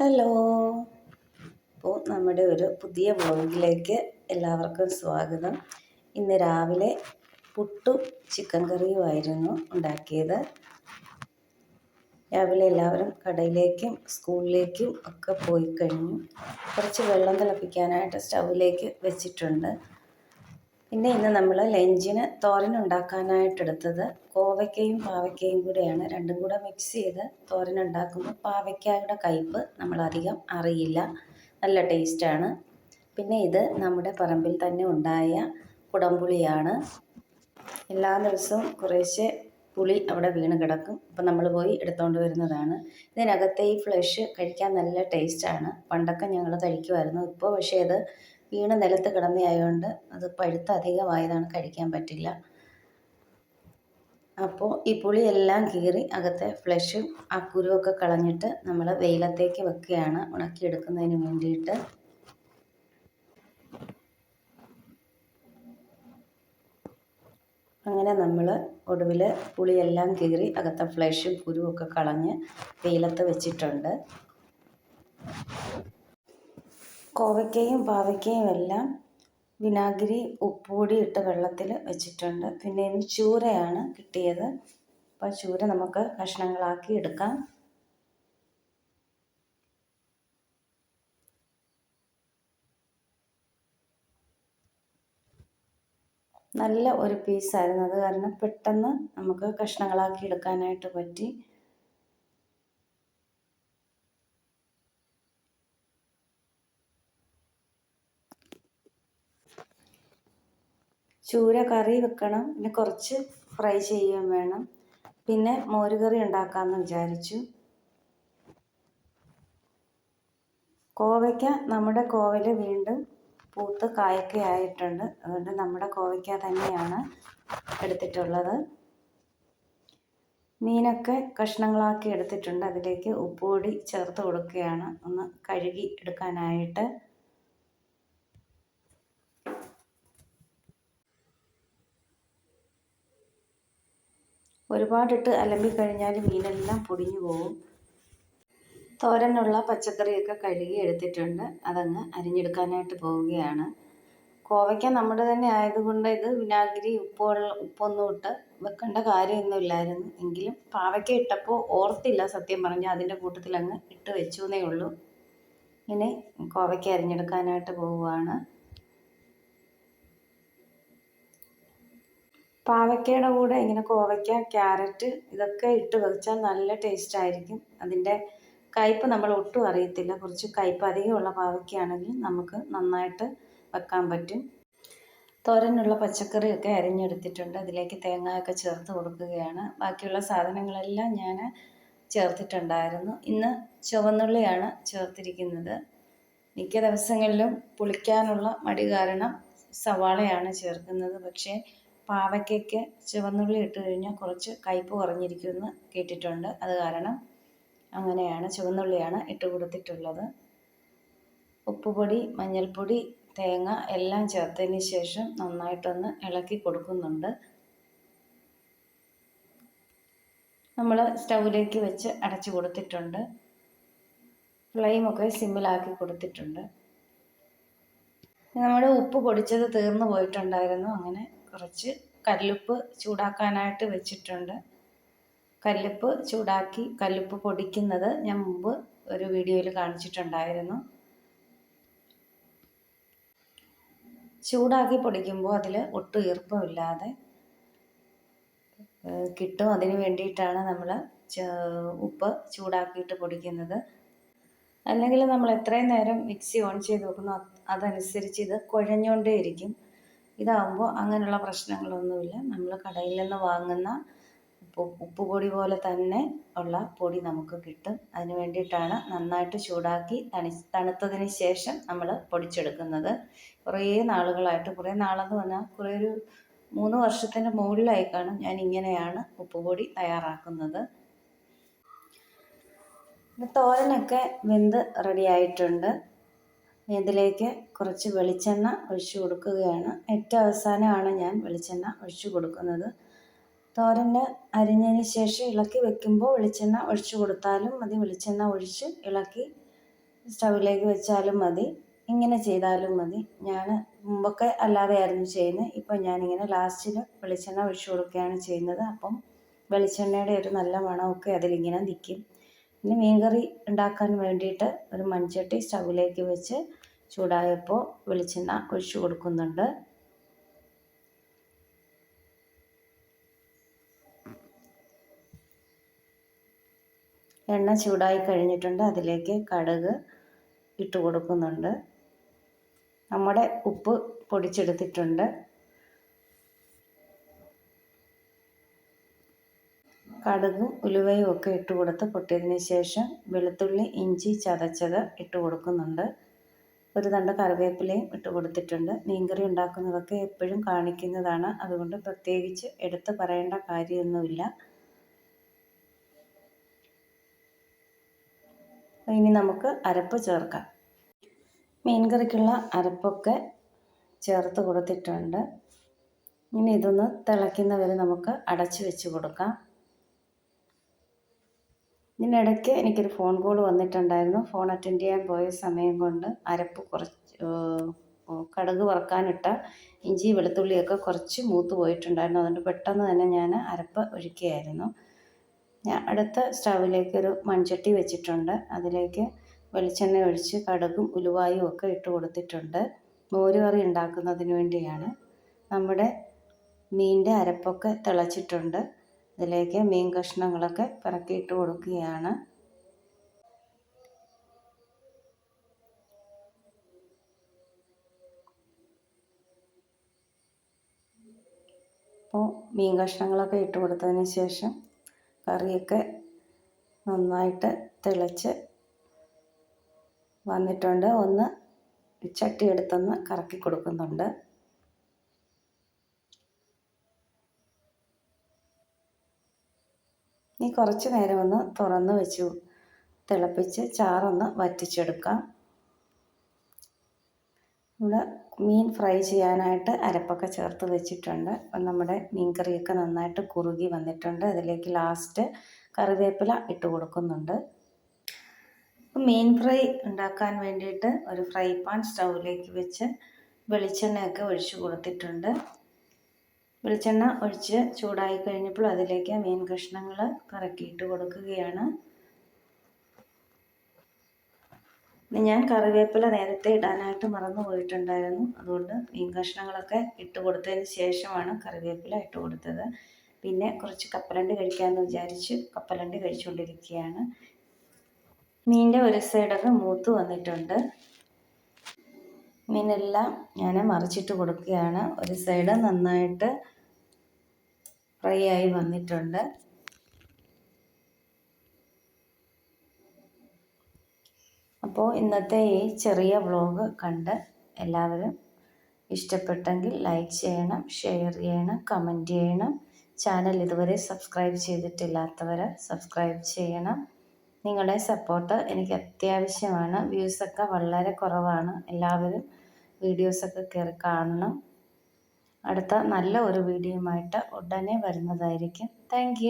Hello. അപ്പോൾ നമ്മുടെ ഒരു പുതിയ വ്ളോഗിലേക്ക് എല്ലാവർക്കും സ്വാഗതം. ഇന്ന് രാവിലെ പുട്ടും ചിക്കൻ കറിയുമായിരുന്നു ഉണ്ടാക്കിയത്. രാവിലെ എല്ലാവരും കടയിലേക്കും സ്കൂളിലേക്കും ഒക്കെ പോയി കഴിഞ്ഞു. കുറച്ച് വെള്ളം തിളപ്പിക്കാനായിട്ട് സ്റ്റൗവിലേക്ക് വെച്ചിട്ടുണ്ട്. പിന്നെ ഇന്ന് നമ്മൾ ലഞ്ചിന് തോരൻ ഉണ്ടാക്കാനായിട്ട് എടുത്തത് കോവയ്ക്കയും പാവയ്ക്കയും കൂടെയാണ്. രണ്ടും കൂടെ മിക്സ് ചെയ്ത് തോരൻ ഉണ്ടാക്കുമ്പോൾ പാവയ്ക്കായുടെ കയ്പ്പ് നമ്മളധികം അറിയില്ല. നല്ല ടേസ്റ്റാണ് പിന്നെ ഇത് നമ്മുടെ പറമ്പിൽ തന്നെ ഉണ്ടായ കുടംപുളിയാണ്. എല്ലാ ദിവസവും കുറേശ്ശെ പുളി അവിടെ വീണ് കിടക്കും. അപ്പം നമ്മൾ പോയി എടുത്തുകൊണ്ട് വരുന്നതാണ്. ഇതിനകത്തെ ഈ ഫ്ലഷ് കഴിക്കാൻ നല്ല ടേസ്റ്റാണ് പണ്ടൊക്കെ ഞങ്ങൾ കഴിക്കുമായിരുന്നു ഇപ്പോൾ പക്ഷേ അത് വീണ് നിലത്ത് കിടന്നതായതുകൊണ്ട് അത് പഴുത്ത് അധികമായതാണ് കഴിക്കാൻ പറ്റില്ല. അപ്പോൾ ഈ പുളിയെല്ലാം കീറി അകത്തെ ഫ്ലഷും ആ കുരുവൊക്കെ കളഞ്ഞിട്ട് നമ്മൾ വെയിലത്തേക്ക് വെക്കുകയാണ് ഉണക്കിയെടുക്കുന്നതിന് വേണ്ടിയിട്ട്. അങ്ങനെ നമ്മൾ ഒടുവിൽ പുളിയെല്ലാം കീറി അകത്തെ ഫ്ലഷും കുരുവൊക്കെ കളഞ്ഞ് വെയിലത്ത് വെച്ചിട്ടുണ്ട്. കോവയ്ക്കയും പാവയ്ക്കയും എല്ലാം വിനാഗിരി ഉപ്പുപൊടി ഇട്ട വെള്ളത്തിൽ വെച്ചിട്ടുണ്ട്. പിന്നെ ഇനി ചൂരയാണ് കിട്ടിയത്. അപ്പോൾ ചൂര നമുക്ക് കഷ്ണങ്ങളാക്കി എടുക്കാം. നല്ല ഒരു പീസായിരുന്നു. അത് കാരണം പെട്ടെന്ന് നമുക്ക് കഷ്ണങ്ങളാക്കി എടുക്കാനായിട്ട് പറ്റി. ചൂര കറി വെക്കണം. പിന്നെ കുറച്ച് ഫ്രൈ ചെയ്യുകയും വേണം. പിന്നെ മോരുകറി ഉണ്ടാക്കാമെന്ന് വിചാരിച്ചു. കോവയ്ക്ക നമ്മുടെ കോവൽ വീണ്ടും പൂത്ത് കായൊക്കെ ആയിട്ടുണ്ട്. അതുകൊണ്ട് നമ്മുടെ കോവയ്ക്ക തന്നെയാണ് എടുത്തിട്ടുള്ളത്. മീനൊക്കെ കഷ്ണങ്ങളാക്കി എടുത്തിട്ടുണ്ട്. അതിലേക്ക് ഉപ്പുപൊടി ചേർത്ത് കൊടുക്കുകയാണ്. ഒന്ന് കഴുകി എടുക്കാനായിട്ട്. ഒരുപാടിട്ട് അലമ്പിക്കഴിഞ്ഞാൽ മീനെല്ലാം പൊടിഞ്ഞു പോകും തോരനുള്ള പച്ചക്കറിയൊക്കെ കഴുകി എടുത്തിട്ടുണ്ട്. അതങ്ങ് അരിഞ്ഞെടുക്കാനായിട്ട് പോവുകയാണ്. കോവയ്ക്ക നമ്മുടെ തന്നെ ആയതുകൊണ്ട് ഇത് വിനാഗിരി ഉപ്പുള്ള ഉപ്പൊന്നും ഇട്ട് വെക്കേണ്ട കാര്യമൊന്നുമില്ലായിരുന്നു എങ്കിലും പാവയ്ക്ക ഇട്ടപ്പോൾ ഓർത്തില്ല സത്യം പറഞ്ഞാൽ അതിന്റെ കൂട്ടത്തിൽ അങ്ങ് ഇട്ട് വെച്ചു എന്നേ ഉള്ളൂ. ഇനി കോവയ്ക്ക അരിഞ്ഞെടുക്കാനായിട്ട് പോവുകയാണ്. പാവയ്ക്കയുടെ കൂടെ ഇങ്ങനെ കോവയ്ക്ക ക്യാരറ്റ് ഇതൊക്കെ ഇട്ട് വെച്ചാൽ നല്ല ടേസ്റ്റ് ആയിരിക്കും. അതിന്റെ കയ്പ്പ് നമ്മൾ ഒട്ടും അറിയത്തില്ല. കുറച്ച് കയ്പ്പ് അധികമുള്ള പാവയ്ക്കയാണെങ്കിൽ നമുക്ക് നന്നായിട്ട് വെക്കാൻ പറ്റും. തോരനുള്ള പച്ചക്കറിയൊക്കെ അരിഞ്ഞെടുത്തിട്ടുണ്ട്. അതിലേക്ക് തേങ്ങയൊക്കെ ചേർത്ത് കൊടുക്കുകയാണ്. ബാക്കിയുള്ള സാധനങ്ങളെല്ലാം ഞാൻ ചേർത്തിട്ടുണ്ടായിരുന്നു. ഇന്ന് ചുവന്നുള്ളിയാണ് ചേർത്തിരിക്കുന്നത്. മിക്ക ദിവസങ്ങളിലും പുളിക്കാനുള്ള മടി കാരണം സവാളയാണ് ചേർക്കുന്നത്. പക്ഷേ പാവയ്ക്കയ്ക്ക് ചുവന്നുള്ളി ഇട്ട് കഴിഞ്ഞാൽ കുറച്ച് കയ്പ്പ് കുറഞ്ഞിരിക്കുമെന്ന് കേട്ടിട്ടുണ്ട്. അത് കാരണം അങ്ങനെയാണ് ചുവന്നുള്ളിയാണ് ഇട്ട് കൊടുത്തിട്ടുള്ളത്. ഉപ്പുപൊടി മഞ്ഞൾപ്പൊടി തേങ്ങ എല്ലാം ചേർത്തതിന് ശേഷം നന്നായിട്ടൊന്ന് ഇളക്കി കൊടുക്കുന്നുണ്ട്. നമ്മൾ സ്റ്റൗവിലേക്ക് വെച്ച് അടച്ചു കൊടുത്തിട്ടുണ്ട്. ഫ്ലെയിമൊക്കെ സിമ്മിലാക്കി കൊടുത്തിട്ടുണ്ട്. നമ്മുടെ ഉപ്പ് പൊടിച്ചത് തീർന്നു പോയിട്ടുണ്ടായിരുന്നു. അങ്ങനെ കുറച്ച് കല്ലുപ്പ് ചൂടാക്കാനായിട്ട് വെച്ചിട്ടുണ്ട്. കല്ലുപ്പ് ചൂടാക്കി കല്ലുപ്പ് പൊടിക്കുന്നത് ഞാൻ മുമ്പ് ഒരു വീഡിയോയിൽ കാണിച്ചിട്ടുണ്ടായിരുന്നു. ചൂടാക്കി പൊടിക്കുമ്പോൾ അതിൽ ഒട്ടും ഈർപ്പമില്ലാതെ കിട്ടും. അതിന് വേണ്ടിയിട്ടാണ് നമ്മൾ ഉപ്പ് ചൂടാക്കിയിട്ട് പൊടിക്കുന്നത്. അല്ലെങ്കിൽ നമ്മൾ എത്രയും നേരം മിക്സി ഓൺ ചെയ്ത് നോക്കുന്നു അതനുസരിച്ച് ഇത് കുഴഞ്ഞുകൊണ്ടേയിരിക്കും. ഇതാകുമ്പോൾ അങ്ങനെയുള്ള പ്രശ്നങ്ങളൊന്നുമില്ല. നമ്മൾ കടയിൽ നിന്ന് വാങ്ങുന്ന ഉപ്പ് ഉപ്പുപൊടി പോലെ തന്നെ ഉള്ള പൊടി നമുക്ക് കിട്ടും. അതിന് വേണ്ടിയിട്ടാണ് നന്നായിട്ട് ചൂടാക്കി തണി തണുത്തതിന് ശേഷം നമ്മൾ പൊടിച്ചെടുക്കുന്നത്. കുറേ നാളുകളായിട്ട് കുറേ നാളെന്ന് പറഞ്ഞാൽ കുറേ ഒരു മൂന്ന് വർഷത്തിന്റെ മുകളിലായി കാണും ഞാൻ ഇങ്ങനെയാണ് ഉപ്പുപൊടി തയ്യാറാക്കുന്നത്. തോരനൊക്കെ വെന്ത് റെഡി ആയിട്ടുണ്ട് ഇതിലേക്ക് കുറച്ച് വെളിച്ചെണ്ണ ഒഴിച്ചു കൊടുക്കുകയാണ്. ഏറ്റവും അവസാനമാണ് ഞാൻ വെളിച്ചെണ്ണ ഒഴിച്ചു കൊടുക്കുന്നത്. തോരന് അരിഞ്ഞതിന് ശേഷം ഇളക്കി വെക്കുമ്പോൾ വെളിച്ചെണ്ണ ഒഴിച്ചു കൊടുത്താലും മതി. വെളിച്ചെണ്ണ ഒഴിച്ച് ഇളക്കി സ്റ്റൗവിലേക്ക് വെച്ചാലും മതി. ഇങ്ങനെ ചെയ്താലും മതി. ഞാൻ മുമ്പൊക്കെ അല്ലാതെയായിരുന്നു ചെയ്യുന്നത്. ഇപ്പം ഞാനിങ്ങനെ ലാസ്റ്റിൽ വെളിച്ചെണ്ണ ഒഴിച്ചു കൊടുക്കുകയാണ് ചെയ്യുന്നത്. അപ്പം വെളിച്ചെണ്ണയുടെ ഒരു നല്ല മണമൊക്കെ അതിലിങ്ങനെ നിൽക്കും. പിന്നെ മീൻകറി ഉണ്ടാക്കാൻ വേണ്ടിയിട്ട് ഒരു മൺചട്ടി സ്റ്റൗവിലേക്ക് വെച്ച് ചൂടായപ്പോൾ വെളിച്ചെണ്ണ ഒഴിച്ചു കൊടുക്കുന്നുണ്ട്. എണ്ണ ചൂടായി കഴിഞ്ഞിട്ടുണ്ട്. അതിലേക്ക് കടുക് ഇട്ട് കൊടുക്കുന്നുണ്ട്. നമ്മുടെ ഉപ്പ് പൊടിച്ചെടുത്തിട്ടുണ്ട്. കടുകും ഉലുവയും ഒക്കെ ഇട്ട് കൊടുത്ത് പൊട്ടിയതിന് ശേഷം വെളുത്തുള്ളി ഇഞ്ചി ചതച്ചത് ഇട്ട് കൊടുക്കുന്നുണ്ട്. ഒരു തണ്ട് കറിവേപ്പിലയും ഇട്ട് കൊടുത്തിട്ടുണ്ട്. മീൻകറി ഉണ്ടാക്കുന്നതൊക്കെ എപ്പോഴും കാണിക്കുന്നതാണ്. അതുകൊണ്ട് പ്രത്യേകിച്ച് എടുത്ത് പറയേണ്ട കാര്യമൊന്നുമില്ല. ഇനി നമുക്ക് അരപ്പ് ചേർക്കാം. മീൻകറിക്കുള്ള അരപ്പൊക്കെ ചേർത്ത് കൊടുത്തിട്ടുണ്ട്. ഇനി ഇതൊന്ന് തിളയ്ക്കുന്നവരെ നമുക്ക് അടച്ചു വെച്ച് കൊടുക്കാം. ഇതിനിടയ്ക്ക് എനിക്കൊരു ഫോൺ കോൾ വന്നിട്ടുണ്ടായിരുന്നു. ഫോൺ അറ്റൻഡ് ചെയ്യാൻ പോയ സമയം കൊണ്ട് അരപ്പ് കുറച്ച് കടുക് വറക്കാനിട്ട ഇഞ്ചി വെളുത്തുള്ളിയൊക്കെ കുറച്ച് മൂത്ത് പോയിട്ടുണ്ടായിരുന്നു. അതുകൊണ്ട് പെട്ടെന്ന് തന്നെ ഞാൻ അരപ്പ് ഒഴിക്കുകയായിരുന്നു. ഞാൻ അടുത്ത സ്റ്റൗവിലേക്ക് ഒരു മൺചട്ടി വെച്ചിട്ടുണ്ട്. അതിലേക്ക് വെളിച്ചെണ്ണ ഒഴിച്ച് കടുകും ഉലുവായും ഒക്കെ ഇട്ട് കൊടുത്തിട്ടുണ്ട്. മോര് കറി ഉണ്ടാക്കുന്നതിന് വേണ്ടിയാണ്. നമ്മുടെ മീനിന്റെ അരപ്പൊക്കെ തിളച്ചിട്ടുണ്ട്. ഇതിലേക്ക് മീൻ കഷ്ണങ്ങളൊക്കെ ഇട്ട് കൊടുക്കുകയാണ്. അപ്പോൾ മീൻ കഷ്ണങ്ങളൊക്കെ ഇട്ട് കൊടുത്തതിന് ശേഷം കറിയൊക്കെ നന്നായിട്ട് തിളച്ച് വന്നിട്ടുണ്ട്. ഒന്ന് ചട്ടി എടുത്തൊന്ന് കറക്കി കൊടുക്കുന്നുണ്ട്. ഇനി കുറച്ച് നേരം ഒന്ന് തുറന്ന് വെച്ചു. തിളപ്പിച്ച് ചാറൊന്ന് വറ്റിച്ചെടുക്കാം. ഇവിടെ മീൻ ഫ്രൈ ചെയ്യാനായിട്ട് അരപ്പൊക്കെ ചേർത്ത് വെച്ചിട്ടുണ്ട്. നമ്മുടെ മീൻകറിയൊക്കെ നന്നായിട്ട് കുറുകി വന്നിട്ടുണ്ട്. അതിലേക്ക് ലാസ്റ്റ് കറിവേപ്പില ഇട്ട് കൊടുക്കുന്നുണ്ട്. മീൻ ഫ്രൈ ഉണ്ടാക്കാൻ വേണ്ടിയിട്ട് ഒരു ഫ്രൈ പാൻ സ്റ്റൗവിലേക്ക് വെച്ച് വെളിച്ചെണ്ണയൊക്കെ ഒഴിച്ച് കൊടുത്തിട്ടുണ്ട്. വെളിച്ചെണ്ണ ഒഴിച്ച് ചൂടായി കഴിഞ്ഞപ്പോൾ അതിലേക്ക് മീൻ കഷ്ണങ്ങൾ കറക്കിയിട്ട് കൊടുക്കുകയാണ്. ഞാൻ കറിവേപ്പില നേരത്തെ ഇടാനായിട്ട് മറന്നു പോയിട്ടുണ്ടായിരുന്നു. അതുകൊണ്ട് മീൻ കഷ്ണങ്ങളൊക്കെ ഇട്ട് കൊടുത്തതിന് ശേഷമാണ് കറിവേപ്പില ഇട്ട് കൊടുത്തത്. പിന്നെ കുറച്ച് കപ്പലണ്ടി കഴിക്കാമെന്ന് വിചാരിച്ച് കപ്പലണ്ടി കഴിച്ചുകൊണ്ടിരിക്കുകയാണ്. മീനിന്റെ ഒരു സൈഡൊക്കെ മൂത്ത് വന്നിട്ടുണ്ട്. മീനെല്ലാം ഞാൻ മറിച്ചിട്ട് കൊടുക്കുകയാണ്. ഒരു സൈഡ് നന്നായിട്ട് ഫ്രൈ ആയി വന്നിട്ടുണ്ട്. അപ്പോൾ ഇന്നത്തെ ഈ ചെറിയ വ്ളോഗ് കണ്ട് എല്ലാവരും ഇഷ്ടപ്പെട്ടെങ്കിൽ ലൈക്ക് ചെയ്യണം ഷെയർ ചെയ്യണം കമന്റ് ചെയ്യണം. ചാനൽ ഇതുവരെ സബ്സ്ക്രൈബ് ചെയ്തിട്ടില്ലാത്തവർ സബ്സ്ക്രൈബ് ചെയ്യണം. നിങ്ങളുടെ സപ്പോർട്ട് എനിക്ക് അത്യാവശ്യമാണ്. വ്യൂസൊക്കെ വളരെ കുറവാണ്. എല്ലാവരും വീഡിയോസൊക്കെ കയറി കാണണം. അടുത്ത നല്ല ഒരു വീഡിയോയുമായിട്ട് ഉടനെ വരുന്നതായിരിക്കും. താങ്ക്